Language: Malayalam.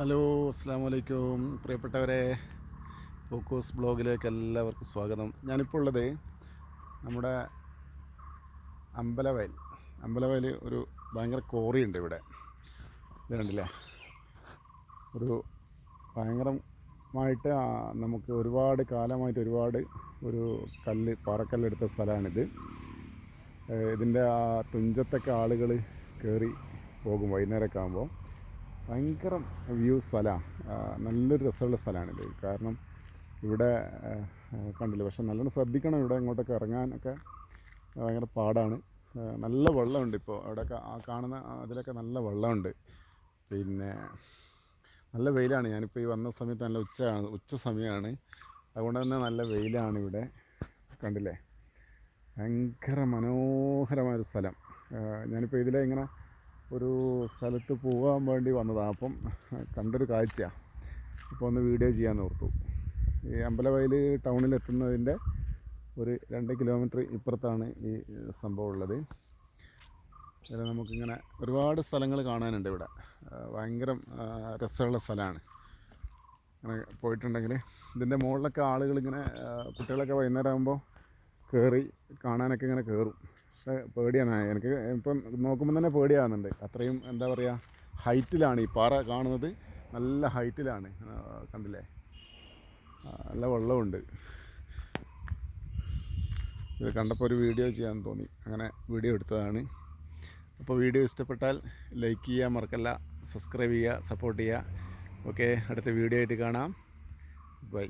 ഹലോ അസ്സാം വലൈക്കും പ്രിയപ്പെട്ടവരെ ഫോക്കോസ് ബ്ലോഗിലേക്ക് എല്ലാവർക്കും സ്വാഗതം. ഞാനിപ്പോൾ ഉള്ളത് നമ്മുടെ അമ്പലവയൽ. അമ്പലവയൽ ഒരു ഭയങ്കര കോറിയുണ്ട് ഇവിടെ. ഇതിനുണ്ടല്ലേ ഒരു ഭയങ്കരമായിട്ട് നമുക്ക് ഒരുപാട് കാലമായിട്ട് ഒരുപാട് ഒരു കല്ല് പാറക്കല്ലെടുത്ത സ്ഥലമാണിത്. ഇതിന്റെ ആ തുഞ്ചത്തൊക്കെ ആളുകൾ കയറി പോകും വൈകുന്നേരമൊക്കെ ആകുമ്പോൾ ഭയങ്കര വ്യൂ സ്ഥലമാണ് നല്ലൊരു രസമുള്ള സ്ഥലമാണിത് കാരണം ഇവിടെ കണ്ടില്ല? പക്ഷെ നല്ലോണം ശ്രദ്ധിക്കണം ഇവിടെ ഇങ്ങോട്ടൊക്കെ ഇറങ്ങാനൊക്കെ ഭയങ്കര പാടാണ്. നല്ല വെള്ളമുണ്ട് ഇപ്പോൾ. അവിടെയൊക്കെ ആ കാണുന്ന അതിലൊക്കെ നല്ല വെള്ളമുണ്ട്. പിന്നെ നല്ല വെയിലാണ്. ഞാനിപ്പോൾ ഈ വന്ന സമയത്ത് നല്ല ഉച്ചയാണ് ഉച്ച സമയമാണ്. അതുകൊണ്ട് തന്നെ നല്ല വെയിലാണ് ഇവിടെ. കണ്ടില്ലേ? ഭയങ്കര മനോഹരമായൊരു സ്ഥലം. ഞാനിപ്പോൾ ഇതിലെ ഇങ്ങനെ ഒരു സ്ഥലത്ത് പോകാൻ വേണ്ടി വന്നതാണ് അപ്പം കണ്ടൊരു കാഴ്ചയാണ് അപ്പോൾ ഒന്ന് വീഡിയോ ചെയ്യാൻ ഓർത്തു. ഈ അമ്പലവയൽ ടൗണിൽ എത്തുന്നതിന്റെ ഒരു രണ്ട് കിലോമീറ്റർ ഇപ്പുറത്താണ് ഈ സംഭവം ഉള്ളത്. അതിൽ നമുക്കിങ്ങനെ ഒരുപാട് സ്ഥലങ്ങൾ കാണാനുണ്ട് ഇവിടെ. ഭയങ്കര രസമുള്ള സ്ഥലമാണ്. അങ്ങനെ പോയിട്ടുണ്ടെങ്കിൽ ഇതിന്റെ മുകളിലൊക്കെ ആളുകൾ ഇങ്ങനെ കുട്ടികളൊക്കെ വൈകുന്നേരം ആകുമ്പോൾ കയറി കാണാനൊക്കെ ഇങ്ങനെ കയറും പേടിയാണ്. എനിക്ക് ഇപ്പം നോക്കുമ്പോൾ തന്നെ പേടിയാകുന്നുണ്ട് അത്രയും എന്താ പറയുക ഹൈറ്റിലാണ് ഈ പാറ കാണുന്നത്. നല്ല ഹൈറ്റിലാണ്. കണ്ടില്ലേ? നല്ല വെള്ളമുണ്ട് ഇത് കണ്ടപ്പോൾ ഒരു വീഡിയോ ചെയ്യാൻ തോന്നി. അങ്ങനെ വീഡിയോ എടുത്തതാണ്. അപ്പോൾ വീഡിയോ ഇഷ്ടപ്പെട്ടാൽ ലൈക്ക് ചെയ്യുക മറക്കല്ല. സബ്സ്ക്രൈബ് ചെയ്യുക സപ്പോർട്ട് ചെയ്യുക. ഓക്കെ അടുത്ത വീഡിയോ ആയിട്ട് കാണാം. ബൈ.